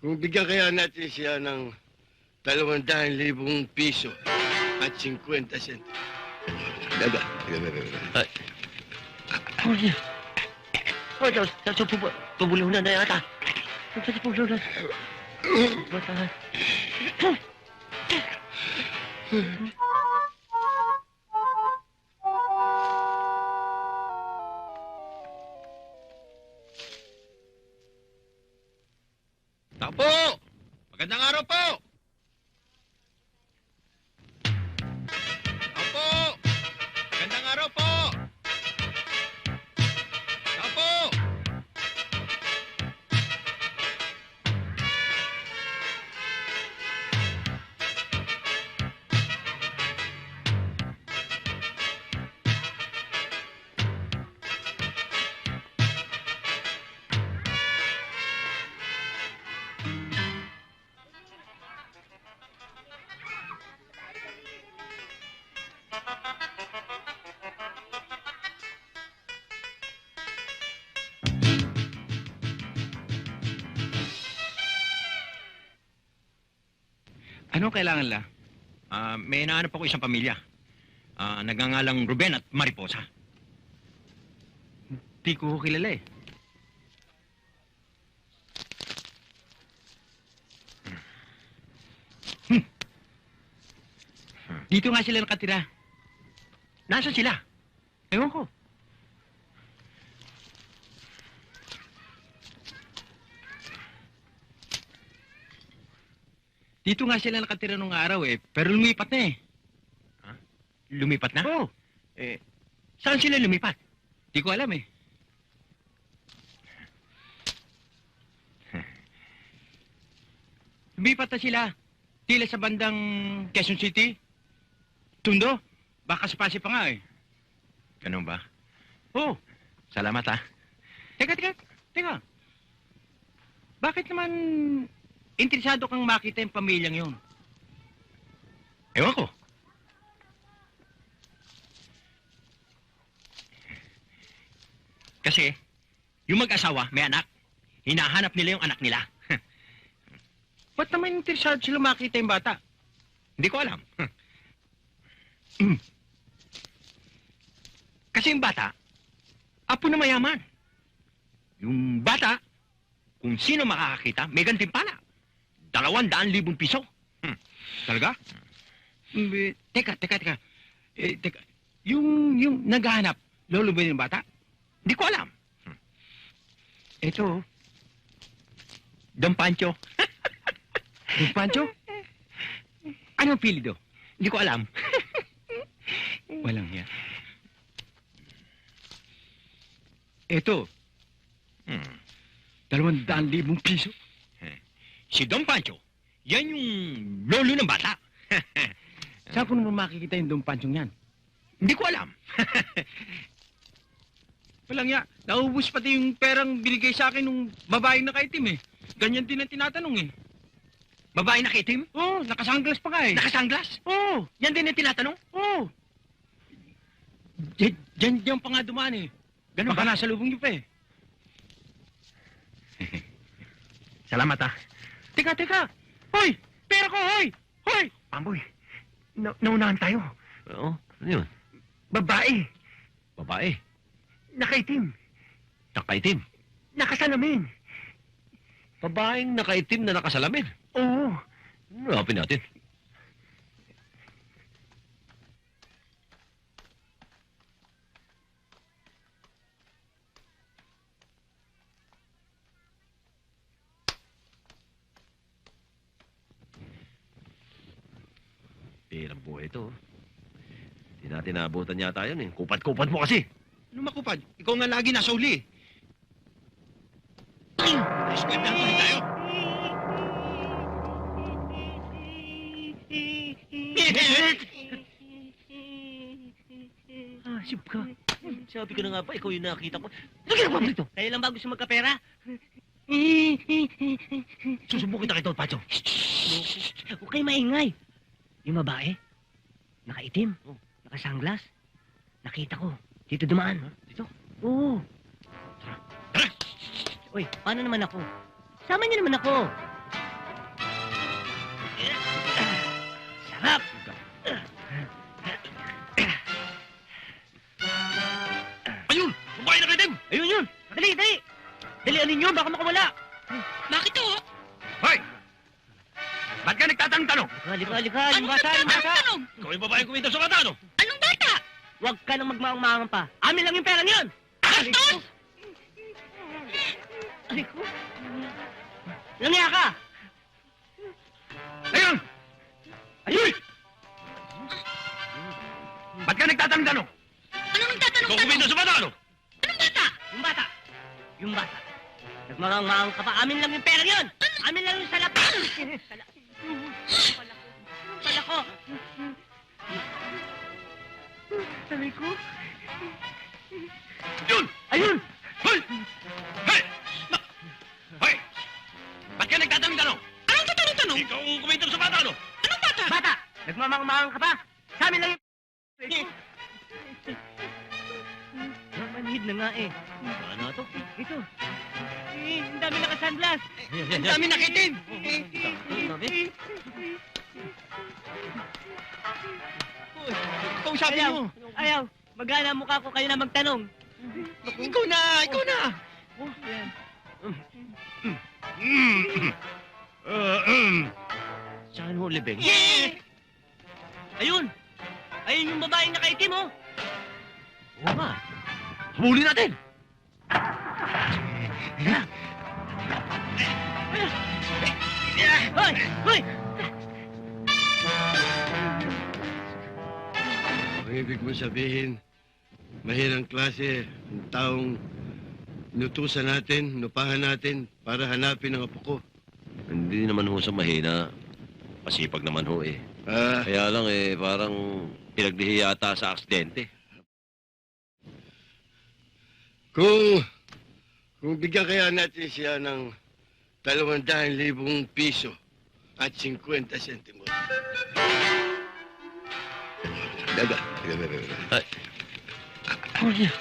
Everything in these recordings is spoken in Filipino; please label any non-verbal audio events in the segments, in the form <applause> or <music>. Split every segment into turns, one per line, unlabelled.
Kung bigyan kaya natin siya ng dalawang daan libong piso at 50 sent. Daga.
Ay. Oh, yeah. Oh, sa sa pubu pubulunan na yata. Sa pubulunan. Bata.
Tao! Magandang araw po!
Anong kailangan la?
Ah, may hinahanap ako isang pamilya. Ah, nagngangalang Ruben at Mariposa.
Di ko kilala eh. Hmm. Dito nga sila nakatira.
Nasaan sila?
Ewan ko. Dito nga sila nakatira nung araw eh, pero lumipat na eh.
Lumipat na?
Oo.
Eh, saan sila lumipat?
Di ko alam eh. Lumipat na sila. Tila sa bandang Quezon City. Tundo. Baka sa Pasig pa nga eh.
Ganun ba?
Oo.
Salamat ah.
Teka, teka, teka. Bakit naman interesado kang makita yung pamilyang yun?
Ewan ko. Kasi, yung mag-asawa, may anak. Hinahanap nila yung anak nila. <laughs>
Ba't naman interesado sila makita yung bata?
Hindi ko alam. <clears throat> Kasi yung bata, apo na mayaman. Yung bata, kung sino makakakita, may gantimpala. Dalawang daan libong piso. Hmm.
Talaga? Mm, eh, teka, teka, teka. Eh, teka. Yung, yung naghahanap, lolo ba yung bata?
Hindi ko alam.
Ito, oh.
Don Pancho, <laughs>
yung Pancho? Anong pilido?
hindi ko alam. <laughs>
Walang yan. Ito,
Hmm.
dalawang daan libong piso.
Si Don Pancho, yan yung lolo ng bata. <laughs>
Saan ko naman makikita yung Don Panchong yan?
Hindi ko alam. <laughs>
Walang ya. Naubos pati yung perang binigay sa akin nung babaeng nakaitim eh. Ganyan din ang tinatanong eh.
Babae na kitim?
Oo, oh, nakasanglas pa nga eh.
Nakasanglas?
Oo, oh,
Yan din ang tinatanong?
oo. Oh. Diyan, diyan pa nga dumaan eh.
Ganun
Baka
ba?
nasa lubong niyo pa eh. <laughs>
Salamat ah.
Teka, teka. Hoy! Pera ko, hoy! Hoy!
Pamboy, na naunahan tayo.
Oo, ano yun?
Babae,
Babae.
nakaitim,
Nakaitim.
nakasalamin.
Babaeng nakaitim na nakasalamin.
Oo,
Hanapin natin. Pirang buhay ito. oh. Hindi natin naabutan yata yun eh. Kupat-kupat mo kasi.
Ano makupad? Ikaw nga lagi nasa uli eh.
na tayo. <laughs>
Hasip ka. Sabi ko na nga ba, ikaw yung nakita ko. Ano ginagawa mo dito?
Kayo lang ba gusto magkapera? <laughs>
Susubukin kita kay Don Pacho.
Huwag kayo maingay. Yung babae, nakaitim, oh. nakasanglas. Nakita ko, dito dumaan. Huh?
Dito?
Oo.
Tara. Tara!
Uy, paano naman ako? Sama niyo naman ako. Sarap!
Ayun! Babae nakaitim!
Ayun yun! Dali, dali! Dali, alin yun? Baka makawala!
Nagtatanong-tanong?
Halika, halika, yung
Anong
bata, yung
Anong
bata!
tanong?
Ikaw yung babaeng kumita sa bata, ano?
Anong bata?
Huwag ka nang magmaang pa. Amin lang yung pera niyon!
Bastos!
Aray ko! Langya ka!
Ayun!
Ayun!
Ba't ka nagtatanong-tanong?
Anong nagtatanong
Ikaw kumita sa bata, ano?
Anong bata?
Yung bata! Yung bata! Nagmaang ka pa, amin lang yung pera niyon! Amin lang yung salap! Sala... Pala ko!
Yun!
Ayun!
Hoy! Hey! Ma- Hoy! Ba't ka nagtatanong-tanong?
Anong tatanong-tanong?
Ikaw ang kumita sa bata, ano?
Anong bata?
Bata! Nagmamang ka pa! Sa amin lang yung... Manhid na nga eh.
Ano to?
Ito. Eh, ang dami naka-sunglass.
Ang dami nakitim. Kausapin
Ayaw,
mo.
ayaw. Magana mukha ko kayo na magtanong.
Ikaw na, ikaw na.
Oh, yan.
Saan ho, Libeng?
Ayun! Ayun yung babaeng nakaitim, oh!
Oo nga. Huli natin!
Hoy! Hoy!
Ang ibig mo sabihin, mahirang klase ang taong inutusan natin, nupahan natin para hanapin ang apo ko.
Hindi naman ho sa mahina. Masipag naman ho eh.
Ah,
Kaya lang eh, parang pinagdihi yata sa aksidente.
kung, kung bigyan kaya natin siya ng dalawang libong piso at 50 sentimo. Daga.
Oh, yeah.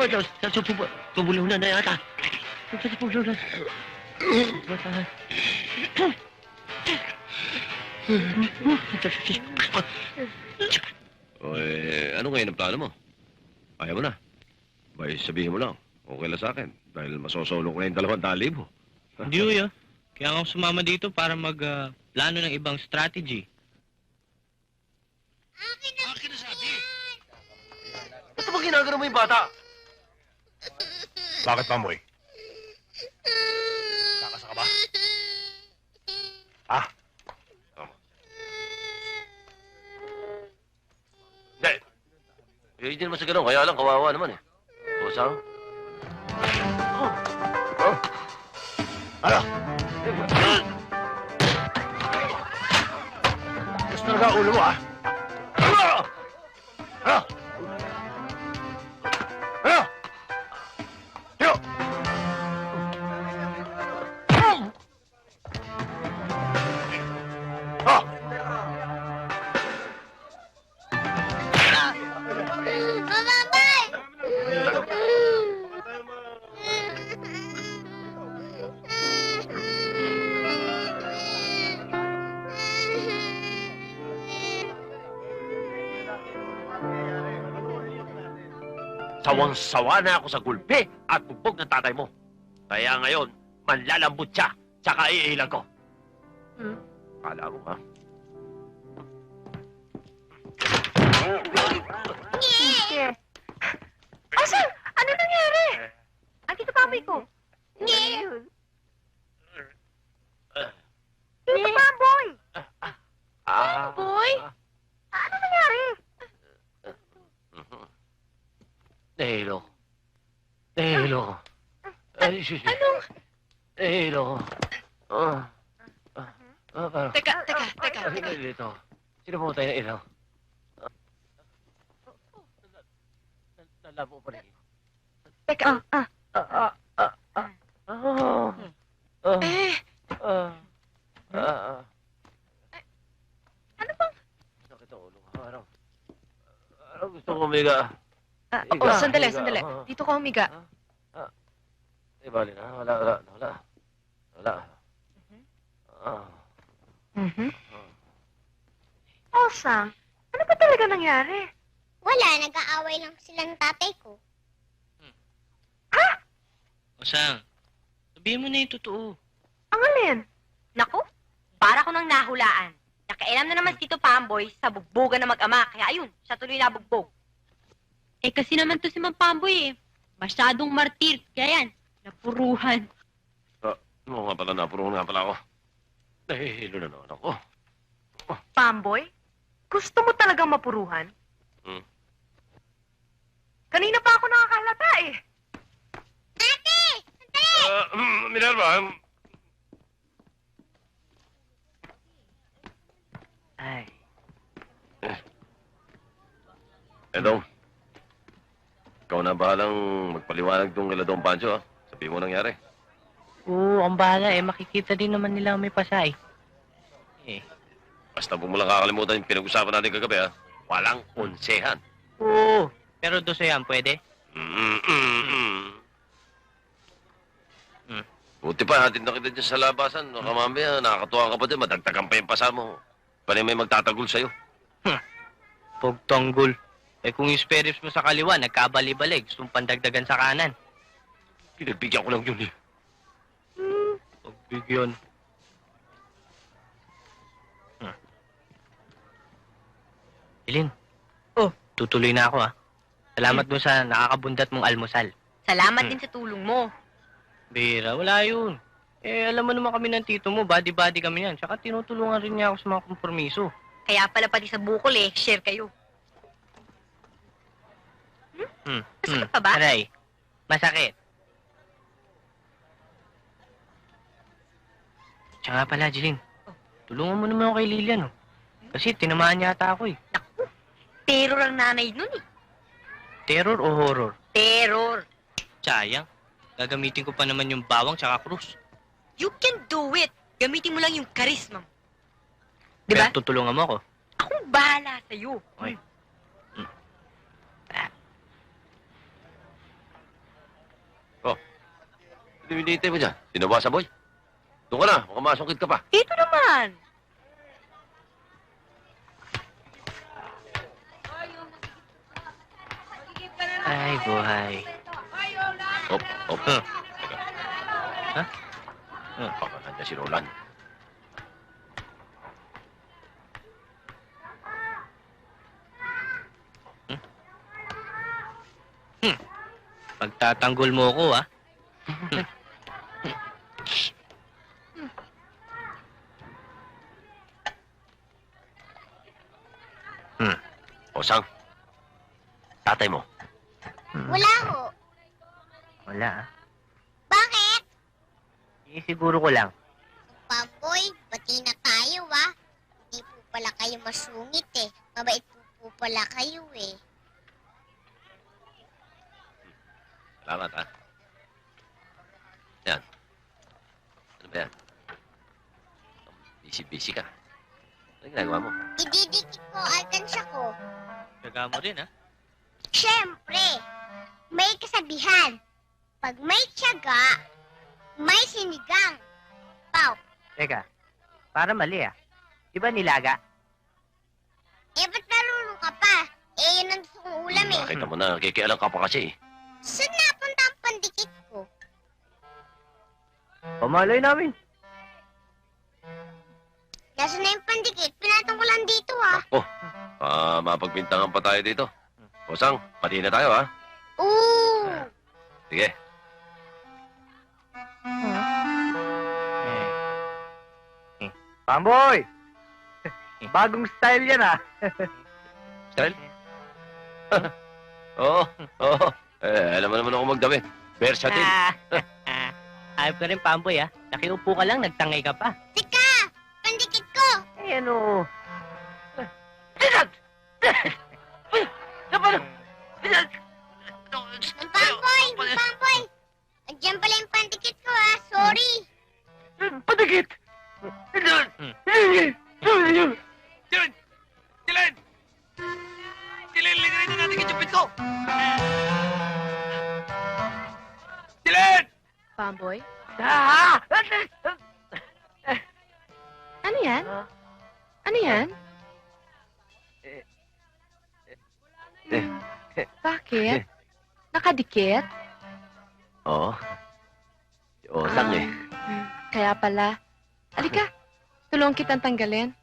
Oh, sa, sa, sa pubu, pubulunan na yata. Sa, sa pubulunan. Bata.
O eh, ano ngayon ang plano mo? Ayaw mo na. Bay, sabihin mo lang. Okay lang sa akin. Dahil masosolo ko na yung dalawang libo.
Hindi. Kaya ako sumama dito para mag-plano ng ibang strategy.
Ba't mo ginagano mo yung bata?
Bakit pa, Moy? Kakasa ka ba? Ha?
Hindi. Eh, hindi naman sa ganun. Kaya lang, kawawa naman eh. O, saan?
Ano? Gusto talaga ulo mo, ha? Ano? Ano?
Sawang-sawa na ako sa gulpi at bugbog ng tatay mo. Kaya ngayon, manlalambot siya, tsaka iilang ko.
Hmm?
Kala mo, ha?
Asan? Ano nangyari? Andito papi ko. Yun. Dito pa, boy.
Ah.
Boy? Ano nangyari?
Mhm. Nahilo. Nahilo.
Anong?
Ah. Ah. Ah, parang...
Teka, teka, teka,
Ano
teka.
dito? Sino pumatay ng ilaw? Nalabo pa rin.
Teka, ah,
Ah, ah, ah, ah. Ah. Ah.
eh,
Ah. Ah.
ano bang?
Sakit ang ulo ko. Parang... Parang gusto ko umiga.
Ah,
Higa,
oo, sandali,
higa,
sandali.
ah.
Dito ka humiga.
Eh, bali na. Wala, wala, wala. Wala. Ah.
Mhm. Sang, ano ba talaga nangyari?
Wala, nag-aaway lang sila ng tatay ko.
O Sang, sabihin mo na yung totoo.
Ang alin?
Naku, para ko nang nahulaan. Nakailam na naman si Tito Pamboy sa bugbogan na mag-ama. Kaya ayun, siya tuloy nabugbog.
Eh kasi naman to si Mang Pamboy eh. Masyadong martir. Kaya yan, napuruhan.
Oo nga pala, napuro nga pala ako. Nahihilo na naman ako.
Pamboy? Gusto mo talagang mapuruhan?
Hmm.
Kanina pa ako nakakalata eh.
Ah, mm, Minerva, um,
Ay,
Edong. Ikaw na bahalang magpaliwanag tong kila Don Pancho, ha? Sabihin mo nangyari.
Oo, ang bahala eh. Makikita din naman nila may pasay.
Basta huwag mo lang kakalimutan yung pinag-usapan natin kagabi, ha? Walang konsehan.
Oo, pero doon yan, pwede?
Mm, mm, mm.
Hmm.
Buti pa, hatid na kita dyan sa labasan. Baka mamaya, nakakatuwa ka pa din, madagdagan pa yung pasa mo. Pwede may magtatagol sa'yo.
Pagtanggol. Eh kung yung spare ribs mo sa kaliwa, nagkabali-bali. Gusto mong pandagdagan sa kanan.
Pinagbigyan ko lang yun, eh.
Pagbigyan. Hmm. Ilin.
Oh.
Tutuloy na ako ah. Salamat mo sa nakakabundat mong almusal.
Salamat
Hmm.
din sa tulong mo.
Bira, wala yun. Eh, alam mo naman kami ng tito mo, body-body kami yan. Tsaka tinutulungan rin niya ako sa mga kompromiso.
Kaya pala pati sa bukol eh, share kayo.
Hmm.
Masakit pa ba?
Aray, masakit. Tsaka pala, Jeline. Tulungan mo naman ako kay Lilian, oh. Kasi tinamaan yata ako, eh.
Terror ang nanay nun eh.
Terror o horror?
Terror.
Sayang. Gagamitin ko pa naman yung bawang tsaka krus.
You can do it. Gamitin mo lang yung charisma mo. Di ba?
Kaya tutulungan mo ako.
Akong bahala sa'yo.
Okay.
Hindi mo dyan. Sinawa sa boy. Doon ka na, baka masungkit ka pa.
Ito naman.
Ay, buhay.
Op, op.
Huh.
Ha?
Huh.
Baka nandiyan si Roland.
Pagtatanggol mo ko, ah. <laughs>
O, sang. Tatay mo.
Wala ho.
Wala, ah.
Bakit?
Eh, siguro ko lang.
Pamboy, bati na tayo ah. Hindi po pala kayo masungit eh. Mabait po, po pala kayo eh.
Salamat, ha? Yan. Ano ba yan? Busy-busy ka. Ano ginagawa mo?
Ididikit ko alkansya ko.
Gaga mo rin, ah.
Siyempre, may kasabihan. Pag may tiyaga, may sinigang. Pau,
teka. Para mali ah. Di ba nilaga?
eh ba't narunong ka pa? Eh, yun ang gusto kong ulam eh.
Nakita mo na, kikialam ka pa kasi. eh.
Saan napunta ang pandikit ko?
Pamalay namin.
Nasaan na yung pandikit? Pinatong ko lang dito ah.
Oh, ah, mapagbintangan pa tayo dito. O, sang, pati na tayo, ha?
Ooh!
Sige.
Pamboy! Bagong style yan ah.
Style? <laughs> Oo, oo. Eh, alam mo naman ako magdamit. Versatile.
Ah, ah. <laughs> Ayop ka rin, Pamboy, ah. Nakiupo ka lang, nagtangay ka pa.
Sika! Pandikit ko!
Nakadikit?
Oo. Oo, lang eh.
Hmm, Kaya pala. Alika, tulungan kitang tanggalin.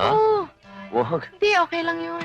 Ha?
Oo,
Wag.
hindi, okay lang yun.